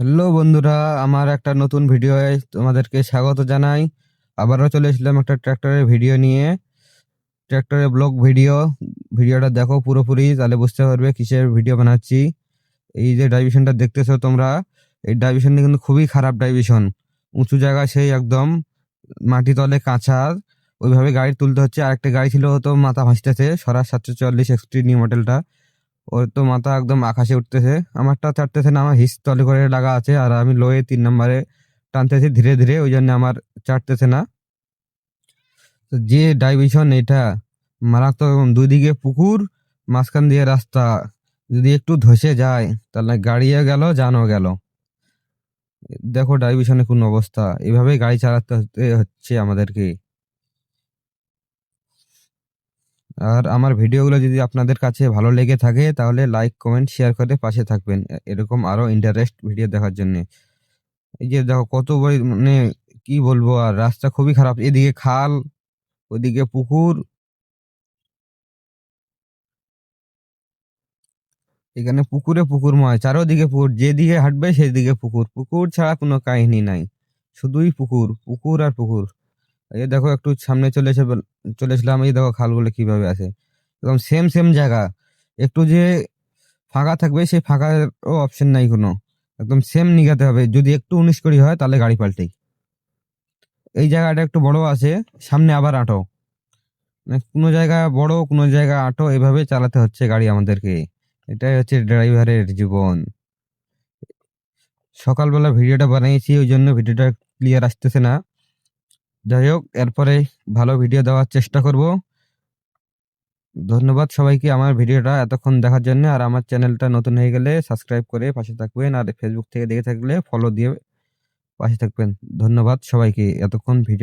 Hello বন্ধুরা, আমার একটা নতুন ভিডিওয়ে তোমাদেরকে স্বাগত জানাই। আবারও চলে এসেছিলাম একটা ট্র্যাক্টরের ভিডিও নিয়ে। ট্র্যাক্টরের ব্লগ ভিডিও, ভিডিওটা দেখো পুরোপুরি, তাহলে বুঝতে পারবে কিসের ভিডিও বানাচ্ছি। এই যে ডাইভিশনটা দেখতেছো তোমরা, এই ডাইভিশনটা কিন্তু খুবই খারাপ ডাইভিশন। উঁচু জায়গা সেই একদম, মাটি তলে কাঁচা। ওইভাবে গাড়ি তুলতে হচ্ছে। আরেকটা গাড়ি ছিল তো মাথা ভাসতেছে, সরাস সাতশো চল্লিশ এক্সট্রি নিউ মডেলটা। ওর তো মাথা একদম আকাশে উঠতেছে। আমারটা চাটতেছে না, আমার হিস তলে করে লাগা আছে আর আমি লোয়ে তিন নম্বরে টানতেছি ধীরে ধীরে, ওই জন্য আমার চাটতেছে না। তো যে ডাইভিশন এটা, মারাত্মক দুদিকে পুকুর, মাঝখান দিয়ে রাস্তা, যদি একটু ধসে যায়, তাহলে গাড়িও গেল জানও গেল। দেখো ডাইভিশনে কোন অবস্থা এভাবে গাড়ি চালাতে হচ্ছে আমাদেরকে। আর আমার ভিডিওগুলো যদি আপনাদের কাছে ভালো লেগে থাকে, তাহলে লাইক কমেন্ট শেয়ার করে পাশে থাকবেন। এরকম আরও ইন্টারেস্ট ভিডিও দেখার জন্য। এই যে দেখো কত মানে কি বলব আর, রাস্তা খুবই খারাপ। এদিকে খাল, ওদিকে পুকুর। এখানে পুকুরে পুকুর পুকুরময় চারোদিকে পুকুর। যেদিকে হাঁটবে সেদিকে পুকুর। পুকুর ছাড়া কোনো কাহিনী নাই। শুধুই পুকুর পুকুর আর পুকুর। এই দেখো একটু সামনে চলে এসে চলে এসলাম, এই দেখো খালগুলো কীভাবে আছে। একদম সেম সেম জায়গা। একটু যে ফাঁকা থাকবে, সেই ফাঁকারও অপশন নাই কোনো। একদম সেম নিগাতে হবে। যদি একটু উনিশ কুড়ি হয়, তাহলে গাড়ি পাল্টেই এই জায়গাটা একটু বড় আছে, সামনে আবার আটো। মানে কোনো জায়গা বড়, কোনো জায়গা আটো, এভাবে চালাতে হচ্ছে গাড়ি আমাদেরকে। এটাই হচ্ছে ড্রাইভারের জীবন। সকালবেলা ভিডিওটা বানিয়েছি, ওই জন্য ভিডিওটা ক্লিয়ার আসতেছে না। যাই হোক, এরপরে ভালো ভিডিও দেওয়ার চেষ্টা করব। ধন্যবাদ সবাইকে আমার ভিডিওটা এতক্ষণ দেখার জন্য। আর আমার চ্যানেলটা নতুন হয়ে গেলে সাবস্ক্রাইব করে পাশে থাকবেন। আর ফেসবুক থেকে দেখে থাকলে ফলো দিয়ে পাশে থাকবেন। ধন্যবাদ সবাইকে। এতক্ষণ ভিডিও